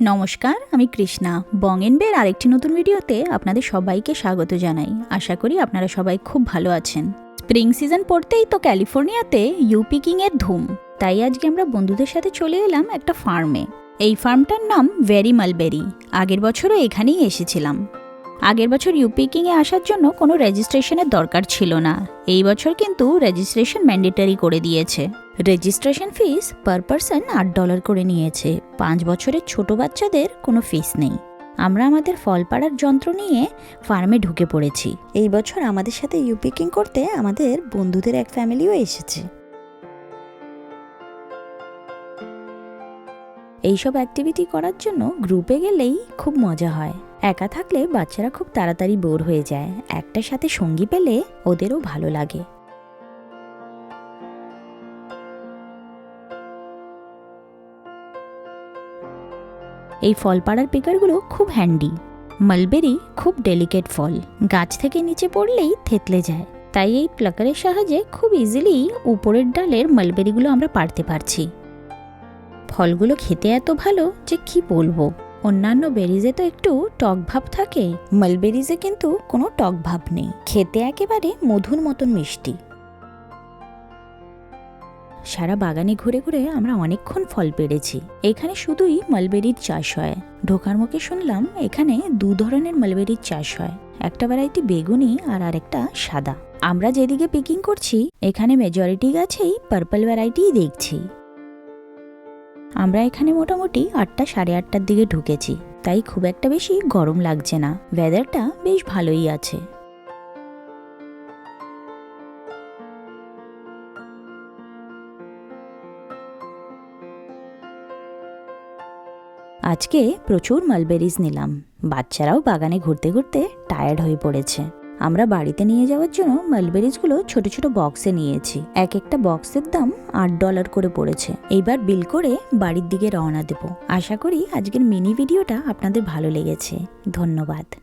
নমস্কার, আমি কৃষ্ণা। বংএনবের আরেকটি নতুন ভিডিওতে আপনাদের সবাইকে স্বাগত জানাই। আশা করি আপনারা সবাই খুব ভালো আছেন। স্প্রিং সিজন পড়তেই তো ক্যালিফোর্নিয়াতে ইউপিকিং এর ধুম। তাই আজকে আমরা বন্ধুদের সাথে চলে এলাম একটা ফার্মে। এই ফার্মটার নাম ভেরি মালবেরি। আগের বছরও এখানেই এসেছিলাম। আগের বছর ইউপিকিংয়ে আসার জন্য কোনো রেজিস্ট্রেশনের দরকার ছিল না। এই বছর কিন্তু রেজিস্ট্রেশন ম্যান্ডেটারি করে দিয়েছে। রেজিস্ট্রেশন ফিস পার পারসন আট ডলার করে নিয়েছে। পাঁচ বছরের ছোট বাচ্চাদের কোনো ফিস নেই। আমরা আমাদের ফল পাড়ার যন্ত্র নিয়ে ফার্মে ঢুকে পড়েছি। এই বছর আমাদের সাথে ইউপিকিং করতে আমাদের বন্ধুদের এক ফ্যামিলিও এসেছে। এইসব অ্যাক্টিভিটি করার জন্য গ্রুপে গেলেই খুব মজা হয়। একা থাকলে বাচ্চারা খুব তাড়াতাড়ি বোর হয়ে যায়। একটার সাথে সঙ্গী পেলে ওদেরও ভালো লাগে। এই ফল পাড়ার পিকারগুলো খুব হ্যান্ডি। মালবেরি খুব ডেলিকেট ফল। গাছ থেকে নিচে পড়লেই থেতলে যায়। তাই এই প্লাকারের সাহায্যে খুব ইজিলি উপরের ডালের মালবেরিগুলো আমরা পারতে পারছি। ফলগুলো খেতে এত ভালো যে কি বলব? অন্যান্য বেরিজে তো একটু টক ভাব থাকে। মালবেরিজে কিন্তু কোনো টক ভাব নেই। খেতে একেবারে মধুর মতন মিষ্টি। সারা বাগানে ঘুরে ঘুরে আমরা অনেকক্ষণ ফল পেড়েছি। এখানে শুধুই মালবেরির চাষ হয়। ঢোকার মুখে শুনলাম এখানে দু ধরনের মালবেরির চাষ হয়। একটা ভ্যারাইটি বেগুনি আর আরেকটা সাদা। আমরা যেদিকে পিকিং করছি, এখানে মেজরিটি গাছেই পার্পল ভ্যারাইটিই দেখছি। আমরা এখানে মোটামুটি আটটা সাড়ে আটটার দিকে ঢুকেছি, তাই খুব একটা বেশি গরম লাগছে না। ওয়েদারটা বেশ ভালোই আছে। আজকে প্রচুর মালবেরিজ নিলাম। বাচ্চারাও বাগানে ঘুরতে ঘুরতে টায়ার্ড হয়ে পড়েছে। আমরা বাড়িতে নিয়ে যাওয়ার জন্য মালবেরিজগুলো ছোট ছোট বক্সে নিয়েছি। এক একটা বক্সের দাম আট ডলার করে পড়েছে। এইবার বিল করে বাড়ির দিকে রওনা দেব। আশা করি আজকের মিনি ভিডিওটা আপনাদের ভালো লেগেছে। ধন্যবাদ।